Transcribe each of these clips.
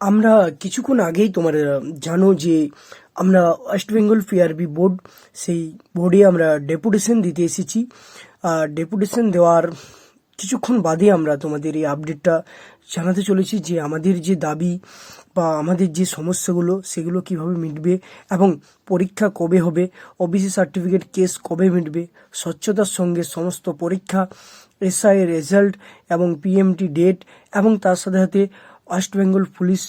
আমরা কিছুক্ষণ আগেই তোমার জানো যে আমরা ওয়েস্ট বেঙ্গল পিআরবি বোর্ড সেই বোর্ডে আমরা ডেপুটেশন দিতে এসেছি। আর ডেপুটেশন দেওয়ার কিছুক্ষণ বাদে আমরা তোমাদের এই আপডেটটা জানাতে চলেছি যে আমাদের যে দাবি বা আমাদের যে সমস্যাগুলো, সেগুলো কীভাবে মিটবে এবং পরীক্ষা কবে হবে ওবিসি সার্টিফিকেট কেস কবে মিটবে, স্বচ্ছতার সঙ্গে সমস্ত পরীক্ষা এসআই রেজাল্ট এবং পিএমটি ডেট এবং তার সাথে সাথে ওয়েস্ট বেঙ্গল পুলিশ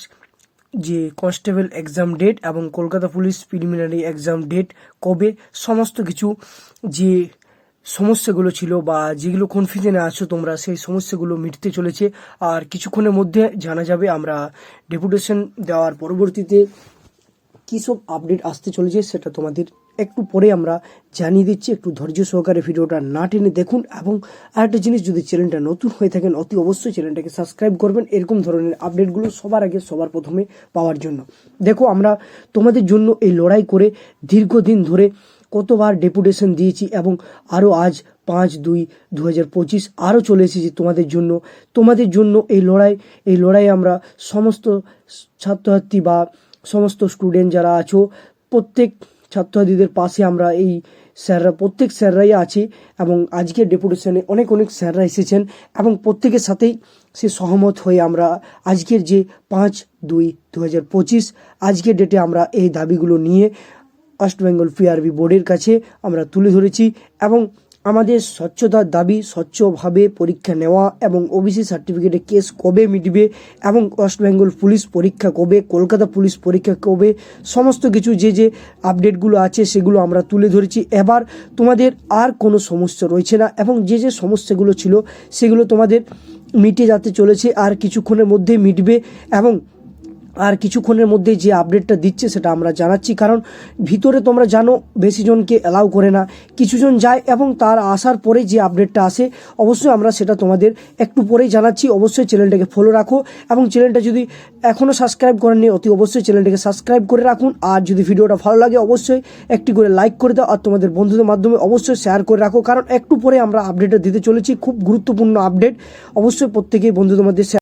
যে কনস্টেবল এক্সাম ডেট এবং Kolkata police preliminary exam date কবে সমস্ত কিছু যে সমস্যাগুলো ছিল বা যেগুলো কনফিউশনে আছো তোমরা, সেই সমস্যাগুলো মিটতে চলেছে। আর কিছুক্ষণের মধ্যে জানা যাবে আমরা ডেপুটেশন দেওয়ার পরবর্তীতে কী সব আপডেট আসতে চলেছে সেটা তোমাদের একটু পরে আমরা জানিয়ে দিচ্ছি। একটু ধৈর্য সহকারে ভিডিওটা না টেনে দেখুন এবং আরেকটা জিনিস, যদি চ্যানেলটা নতুন হয়ে থাকেন, অতি অবশ্যই চ্যানেলটাকে সাবস্ক্রাইব করবেন। এরকম ধরনের আপডেটগুলো সবার আগে, সবার প্রথমে পাওয়ার জন্য। দেখো, আমরা তোমাদের জন্য এই লড়াই করে দীর্ঘদিন ধরে কতবার ডেপুটেশন দিয়েছি এবং আরও আজ পাঁচ দুই দু হাজার পঁচিশ আরও চলে এসেছি তোমাদের জন্য। তোমাদের জন্য এই লড়াই এই লড়াই আমরা সমস্ত ছাত্রছাত্রী বা সমস্ত স্টুডেন্ট যারা আছো, প্রত্যেক ছাত্রছাত্রীদের পাশে আমরা এই স্যাররা, প্রত্যেক স্যাররাই আছে এবং আজকের ডেপুটেশনে অনেক অনেক স্যাররা এসেছেন এবং প্রত্যেকের সাথেই সে সহমত হয়ে আমরা আজকের যে পাঁচ দুই দু হাজার পঁচিশ, আজকের ডেটে আমরা এই দাবিগুলো নিয়ে ওয়েস্ট বেঙ্গল পিআরবি বোর্ডের কাছে আমরা তুলে ধরেছি এবং আমাদের স্বচ্ছতার দাবি স্বচ্ছভাবে পরীক্ষা নেওয়া এবং ওবিসি সার্টিফিকেটে কেস কবে মিটবে এবং ওয়েস্ট বেঙ্গল পুলিশ পরীক্ষা কবে কলকাতা পুলিশ পরীক্ষা কবে, সমস্ত কিছু যে যে আপডেটগুলো আছে সেগুলো আমরা তুলে ধরেছি। এবার তোমাদের আর কোনো সমস্যা রয়েছে না এবং যে যে সমস্যাগুলো ছিল সেগুলো তোমাদের মিটে যেতে চলেছে আর কিছুক্ষণের মধ্যেই মিটবে এবং আর কিছুক্ষণের মধ্যে যে আপডেটটা দিচ্ছে সেটা আমরা জানাচ্ছি। কারণ ভিতরে তোমরা জানো, বেশি জনকে অ্যালাউ করে না। কিছুজন যায় এবং তার আসার পরে যে আপডেটটা আসে, অবশ্যই আমরা সেটা তোমাদের একটু পরেই জানাচ্ছি। অবশ্যই চ্যানেলটাকে ফলো রাখো এবং চ্যানেলটা যদি এখনও সাবস্ক্রাইব করেননি, অতি অবশ্যই চ্যানেলটাকে সাবস্ক্রাইব করে রাখুন। আর যদি ভিডিওটা ভালো লাগে, অবশ্যই একটি করে লাইক করে দাও। আর তোমাদের বন্ধুদের মাধ্যমে অবশ্যই শেয়ার করে রাখো। কারণ একটু পরে আমরা আপডেটটা দিতে চলেছি। খুব গুরুত্বপূর্ণ আপডেট অবশ্যই প্রত্যেকেই মধ্যে share